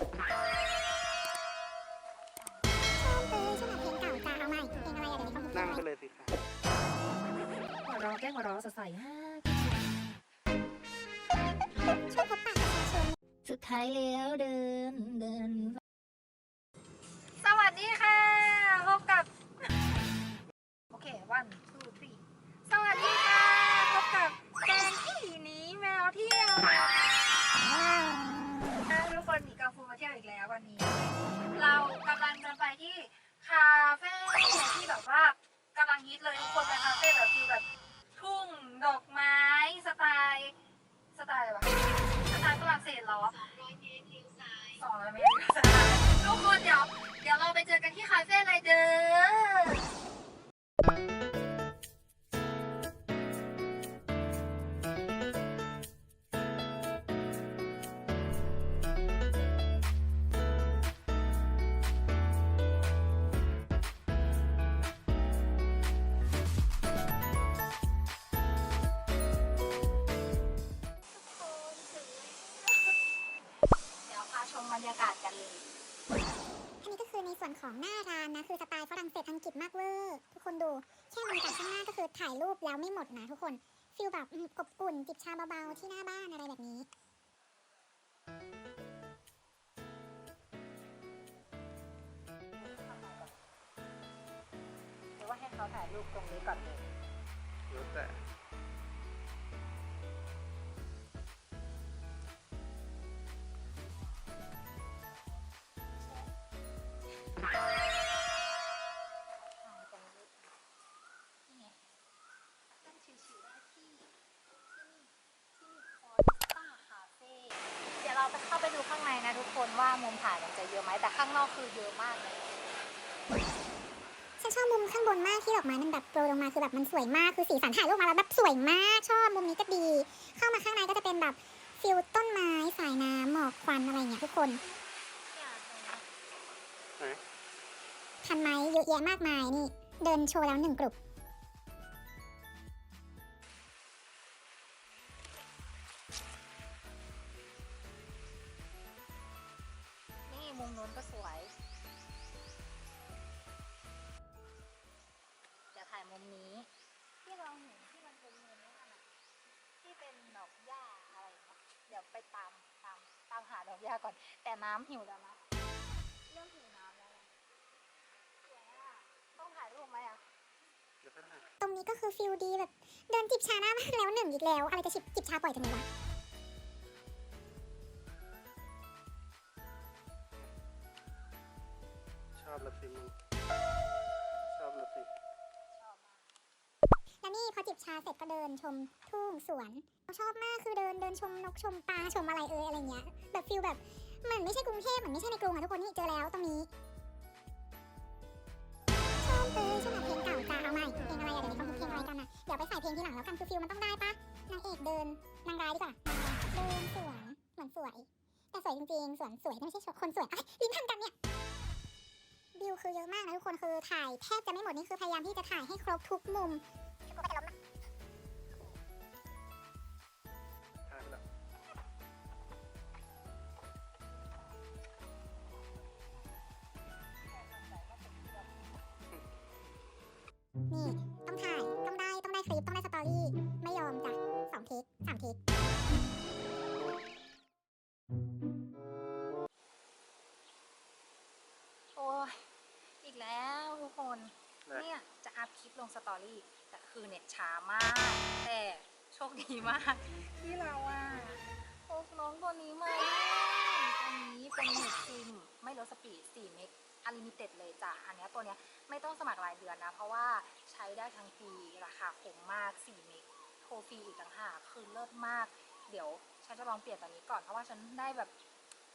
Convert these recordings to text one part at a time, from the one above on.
นี้เขานั่งไปเลยสิคะหัวเราะแกล้งหัวเราะสดใสฮ่าช่วยพบปะประชาชนสุดท้ายแล้วเดินเดิน สวัสดีค่ะ เด้อ ในส่วนของหน้าร้านนะคือสไตล์ฝรั่งเศสอังกฤษมากเวอร์ทุกคนดูแค่บรรยากาศข้างหน้าก็คือถ่ายรูปแล้วไม่หมดนะทุกคนฟิลแบบอืมอบอุ่นจิบชาเบาๆที่หน้าบ้านอะไรแบบนี้หรือว่าให้เขาถ่ายรูปตรงนี้ก่อนเลย มุมถ่ายมันจะเยอะไหมแต่ข้างนอกคือเยอะมากเลยฉันชอบมุมข้างบนมากที่ดอกไม้มันแบบโปรยลงมาคือแบบมันสวยมากคือสีสันถ่ายรูปมาแล้วแบบสวยมากชอบมุมนี้ก็ดี เข้ามาข้างในก็จะเป็นแบบฟิลต้นไม้สายน้ำหมอกควันอะไรอย่างเงี้ยทุกคนเนี่ยตรงเนี้ยไหนพันไม้เยอะแยะมากมายนี่ เดินโชว์แล้วหนึ่งกลุ่ม ตามหาดอกหญ้าก่อน แต่น้ำหิวแล้วนะเริ่มหิวน้ำแล้วนะสวยอะต้องถ่ายรูปไหมอะเดี๋ยวก็ได้ตรงนี้ก็คือฟิลดีแบบเดินจิบชาหน้าบ้านแล้วหนึ่งอีกแล้ว อะไรจะจิบจิบชาปล่อยจังเลยวะชอบละสิมึง แล้วนี่พอจิบชาเสร็จก็เดินชมทุ่งสวนชอบมากคือเดินเดินชมนกชมปลาชมอะไรเอ่ยอะไรเงี้ยแบบฟิลแบบเหมือนไม่ใช่กรุงเทพเหมือนไม่ใช่ในกรุงอะทุกคนนี่เจอแล้วตรงนี้ชอบเออชอบเพลงเก่าจ้าเอาใหม่เพลงอะไรอะเดี๋ยวนี้เขาเพลงอะไรกันอะเดี๋ยวไปใส่เพลงทีหลังแล้วกันคือฟิลมันต้องได้ปะนางเอกเดินนางร้ายดีกว่าเดินสวนเหมือนสวย แต่สวยจริงๆสวนสวยแต่ไม่ใช่คนสวยเอ้ยลิ้นพันกันเนี่ยวิวคือเยอะมากนะทุกคนคือถ่ายแทบจะไม่หมดนี่คือพยายามที่จะถ่ายให้ครบทุกมุม ได้สตอรี่ไม่ยอมจ้ะสองเทคสามเทคโอ้ยอีกแล้วทุกคน นะ เนี่ยจะอัพคลิปลงสตอรี่แต่คือเน็ตช้ามาก แต่โชคดีมาก ที่เราอะพกน้องตัวนี้มาอันนี้เป็นเน็ตซิมไม่ลดสปีด4เมกอลิมิเต็ดเลยจ้ะ อันเนี้ยตัวเนี้ยไม่ต้องสมัครรายเดือนนะ เพราะว่าใช้ได้ทั้งปีราคาคุ้มมาก 4 เมกโท รฟรีอีกต่างหากคือเลิศมาก เดี๋ยวฉันจะลองเปลี่ยนตัวนี้ก่อนเพราะว่าฉันได้แบบ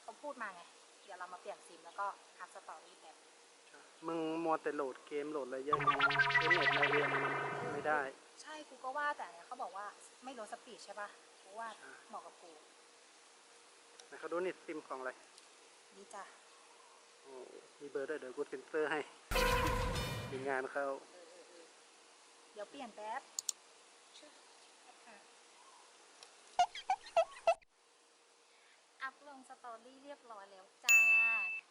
เขาพูดมาไง เดี๋ยวเรามาเปลี่ยนซิมแล้วก็อัพสตอรี่แบบมึงมัวแต่โหลดเกมโหลดอะไรเยอะเล่นเน็ตในเรียนมันไม่ได้ ใช่กูก็ว่าแต่เนี่ยเขาบอกว่าไม่ลดสปีดใช่ปะกูว่าเหมาะกับกูไหนเขาดูนิดซิมของอะไรดีจ้ะโอ้มีเบอร์ด้วยเดี๋ยวกูเซ็นเซอร์ให้มีงานเข้าเออเออเออเดี๋ยวเปลี่ยนแป๊บชึอะอัพลงส ตอรี่เรียบร้อยแล้วจ้า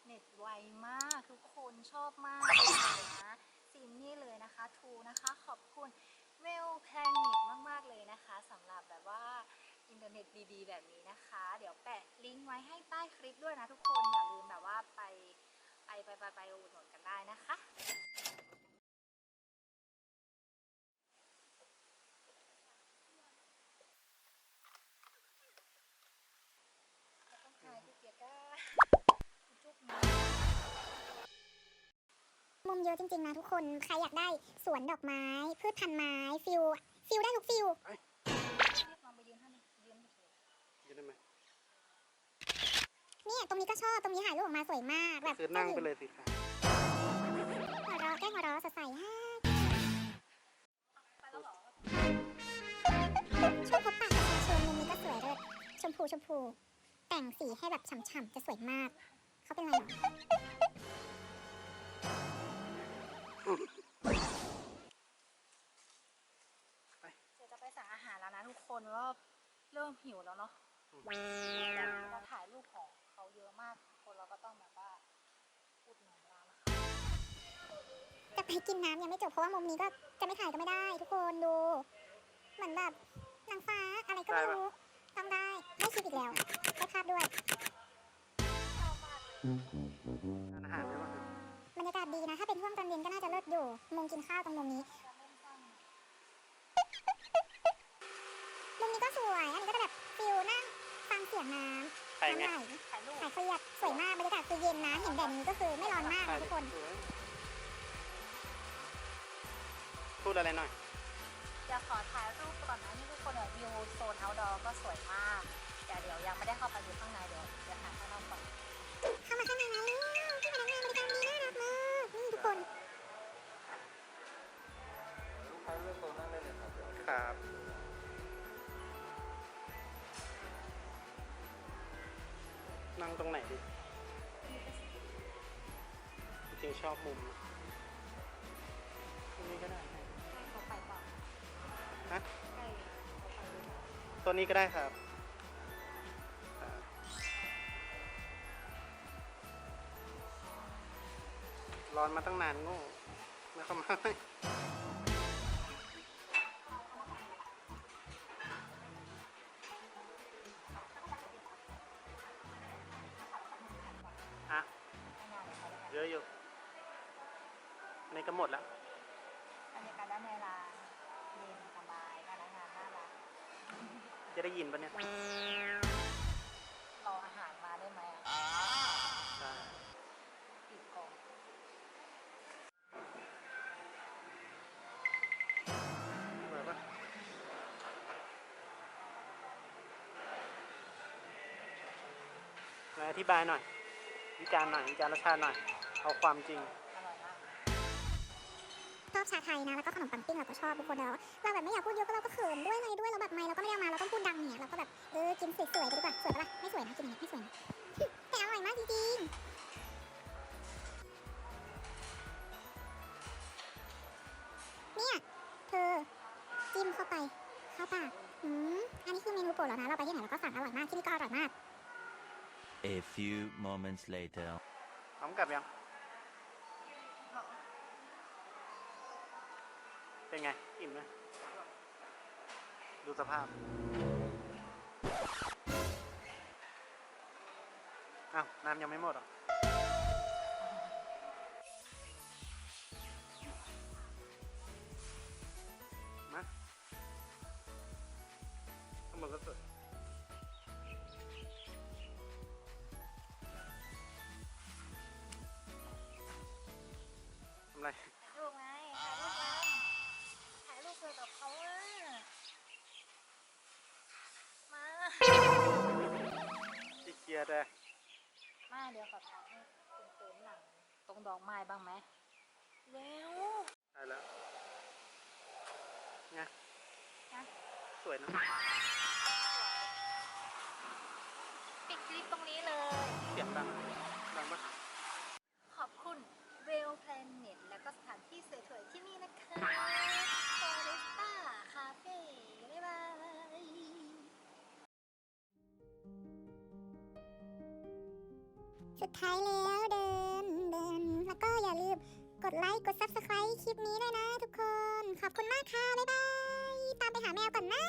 เน็ตไวมากทุกคนชอบมากเลยนะซีนนี่เลยนะคะทูนะคะขอบคุณเวลแพลนิตมาก ๆ เลยนะคะสำหรับแบบว่าอินเทอร์เน็ตดีๆ แบบนี้นะคะ เดี๋ยวแปะลิงก์ไว้ให้ใต้คลิปด้วยนะทุกคน อย่าลืมแบบว่าไปไปไปไปไปอุดหนุนกันได้นะคะ มุมเยอะจริงๆนะทุกคน ใครอยากได้สวนดอกไม้ พืชพันธุ์ไม้ฟิลฟิลได้ทุกฟิลเรียกลองไปยืนให้มันยืนเฉยยืนได้ไหมเนี่ยตรงนี้ก็ชอบ ตรงนี้ถ่ายรูปออกมาสวยมากแบบคือนั่งไปเลยสิคะหัวเราะแกล้งหัวเราะสดใสฮ่าไปแล้วเหรอช่วงพบปะประชาชนมุมนี้ก็สวยเลิศชมพูชมพู แต่งสีให้แบบฉ่ำๆจะสวยมาก เขาเป็นอะไรหรอ เดี๋ยวจะไปสั่งอาหารแล้วนะทุกคนว่าเริ่มหิวแล้วเนาะเราถ่ายรูปของเขาเยอะมากทุกคนเราก็ต้องแบบว่าอุดหนุนร้านนะคะจะไปกินน้ำยังไม่จบเพราะว่ามุมนี้ก็จะไม่ถ่ายก็ไม่ได้ ทุกคนดู เหมือนแบบนางฟ้าอะไรก็ไม่รู้ต้องได้ได้คลิปอีกแล้วได้ภาพด้วยทานอาหารได้ป่ะบรรยากา ศดีนะ ถ้าเป็นช่วงตอนเย็นก็น่าจะเลิศอยู่ มุมกินข้าวตรงมุมนี้มุมนี้ก็สวย อันนี้ก็จะแบบฟิลนั่งฟังเสียงน้ำใครไงน้ำไหลถ่ายรูปหายเครียดสวยมาก บรรยากาศคือเย็นนะ เห็นแบบนี้ก็คือไม่ร้อนมากนะทุกคนสวยพูดอะไรหน่อยเดี๋ยวขอถ่ายรูปก่อนนะนี่ทุกคนเนี่ยวิวโซน outdoor ก็สวยมากแต่เดี๋ยวยังไม่ได้เข้าไปดูข้างในเดี๋ยวเดี๋ยวถ่ายข้างนอกก่อน ตรงไหนดีจริงๆชอบมุมนะตรงนี้ก็ได้ให้เขาไปก่อนฮะให้เขาไปดูตัวนี้ก็ได้ครับครับร้อนมาตั้งนานโง่ไม่เข้ามา นนี้ก็หมดแล้วบรรยากาศด้านในร้านเย็นสบายพนักงานน่ารักจะได้ยินปะเนี่ยรออาหารมาได้ไหมอะใช่ปิดกล่องสวยปะไหนอธิบายหน่อย วิจารณ์หน่อย วิจารณ์รสชาติหน่อย เอาความจริงอร่อยมากช อบชาไทยนะ แล้วก็ขนมปังปิ้งเราก็ชอบทุกคนแล้วเราแบบไม่อยากพูดเยอะก็เราก็เขินด้วยอะไรด้วยเราแบบไม่เราก็ไม่ได้เอามาเราต้องพูดดังเนี่ยเราก็แบบเออกินสวยๆไปดีกว่าสวยปะล่ะไม่สวยนะกินอย่างเงี้ยไม่สวยนะแต่อร่อยมากจริงๆเนี่ยเธอจิ้มเข้าไปเข้าปากอืมอันนี้คือเมนูโปรดแล้วนะ เราไปที่ไหนเราก็สั่งอร่อยมาก ที่นี่ก็อร่อยมาก A few moments later. พร้อมกลับยัง เป็นไง อิ่มไหมดูสภาพอ้าวน้ำยังไม่หมดหรอ ขี้เกียจเลยมาเดี๋ยวขอถ่ายให้เป็นเต็มหนังตรงดอกไม้บ้างไหมเร็วได้แล้วไงนะสวยนะปิดคลิปตรงนี้เลย เสียงดังดัุดท้ายแล้วเดินเดิน แล้วก็อย่าลืมกดไลค์ กด Subscribe คลิปนี้ด้วยนะทุกคน ขอบคุณมากค่ะ บ๊ายบาย ตามไปหาแมวก่อนนะ